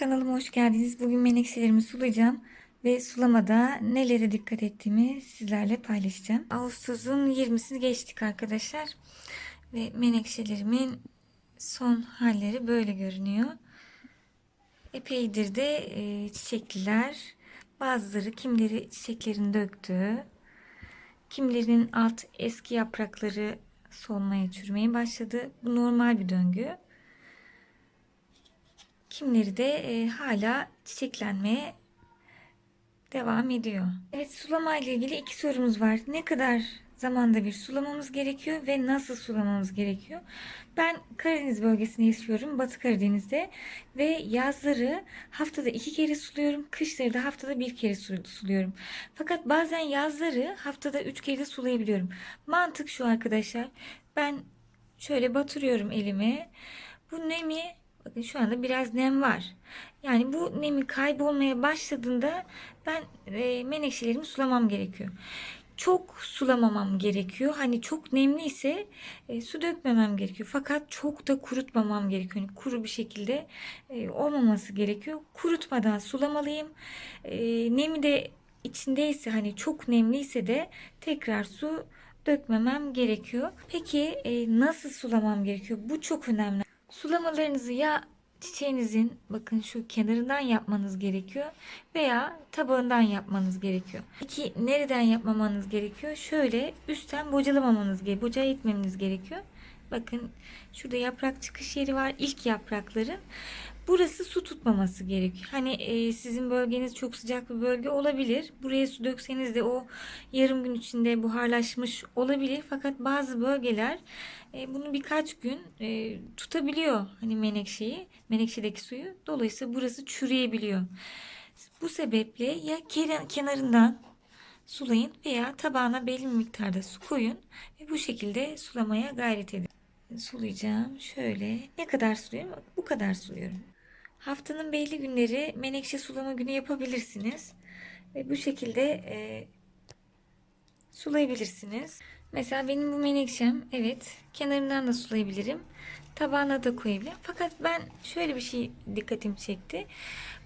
Kanalıma hoş geldiniz. Bugün menekşelerimi sulayacağım ve sulamada nelere dikkat ettiğimi sizlerle paylaşacağım. Ağustos'un 20'sini geçtik arkadaşlar. Ve menekşelerimin son halleri böyle görünüyor. Epeydir de e, çiçekliler. Bazıları kimleri çiçeklerini döktü. Kimlerinin alt eski yaprakları solmaya çürümeye başladı. Bu normal bir döngü. Kimleri de e, hala çiçeklenmeye devam ediyor. Evet sulama ile ilgili iki sorumuz var. Ne kadar zamanda bir sulamamız gerekiyor ve nasıl sulamamız gerekiyor? Ben Karadeniz bölgesinde yaşıyorum. Batı Karadeniz'de ve yazları haftada iki kere suluyorum. Kışları da haftada bir kere su- suluyorum. Fakat bazen yazları haftada üç kere de sulayabiliyorum. Mantık şu arkadaşlar. Ben şöyle batırıyorum elimi. Bu nemi Bakın şu anda biraz nem var. Yani bu nemi kaybolmaya başladığında ben e, menekşelerimi sulamam gerekiyor. Çok sulamamam gerekiyor. Hani çok nemli ise e, su dökmemem gerekiyor. Fakat çok da kurutmamam gerekiyor. Yani kuru bir şekilde e, olmaması gerekiyor. Kurutmadan sulamalıyım. E, nemi de içindeyse hani çok nemliyse de tekrar su dökmemem gerekiyor. Peki e, nasıl sulamam gerekiyor? Bu çok önemli. Sulamalarınızı ya çiçeğinizin bakın şu kenarından yapmanız gerekiyor veya tabağından yapmanız gerekiyor. Peki nereden yapmamanız gerekiyor? Şöyle üstten bocalamamanız gerekiyor. Boca etmemeniz gerekiyor. Bakın şurada yaprak çıkış yeri var. İlk yaprakların. Burası su tutmaması gerekiyor. Hani e, sizin bölgeniz çok sıcak bir bölge olabilir. Buraya su dökseniz de o yarım gün içinde buharlaşmış olabilir. Fakat bazı bölgeler e, bunu birkaç gün e, tutabiliyor. Hani menekşeyi, menekşedeki suyu. Dolayısıyla burası çürüyebiliyor. Bu sebeple ya kenar- kenarından sulayın veya tabağına belli bir miktarda su koyun ve bu şekilde sulamaya gayret edin. Sulayacağım. Şöyle. Ne kadar suluyorum? Bu kadar suluyorum. Haftanın belli günleri menekşe sulama günü yapabilirsiniz. Ve bu şekilde e, sulayabilirsiniz. Mesela benim bu menekşem evet kenarından da sulayabilirim. Tabağına da koyabilirim. Fakat ben şöyle bir şey dikkatimi çekti.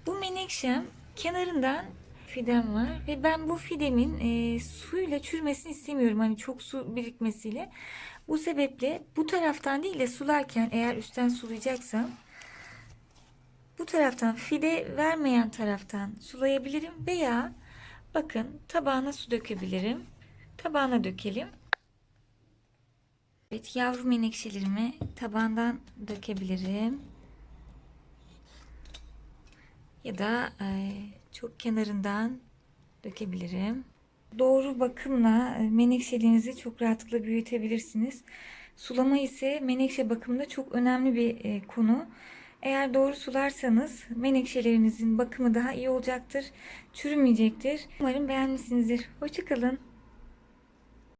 Bu menekşem kenarından fidem var ve ben bu fidemin e, suyla çürümesini istemiyorum. Hani çok su birikmesiyle. Bu sebeple bu taraftan değil de sularken eğer üstten sulayacaksam bu taraftan fide vermeyen taraftan sulayabilirim veya bakın tabağına su dökebilirim. Tabağına dökelim. Evet yavru menekşelerimi tabağından dökebilirim. Ya da e, çok kenarından dökebilirim. Doğru bakımla e, menekşelerinizi çok rahatlıkla büyütebilirsiniz. Sulama ise menekşe bakımında çok önemli bir e, konu. Eğer doğru sularsanız menekşelerinizin bakımı daha iyi olacaktır, çürümeyecektir. Umarım beğenmişsinizdir. Hoşçakalın.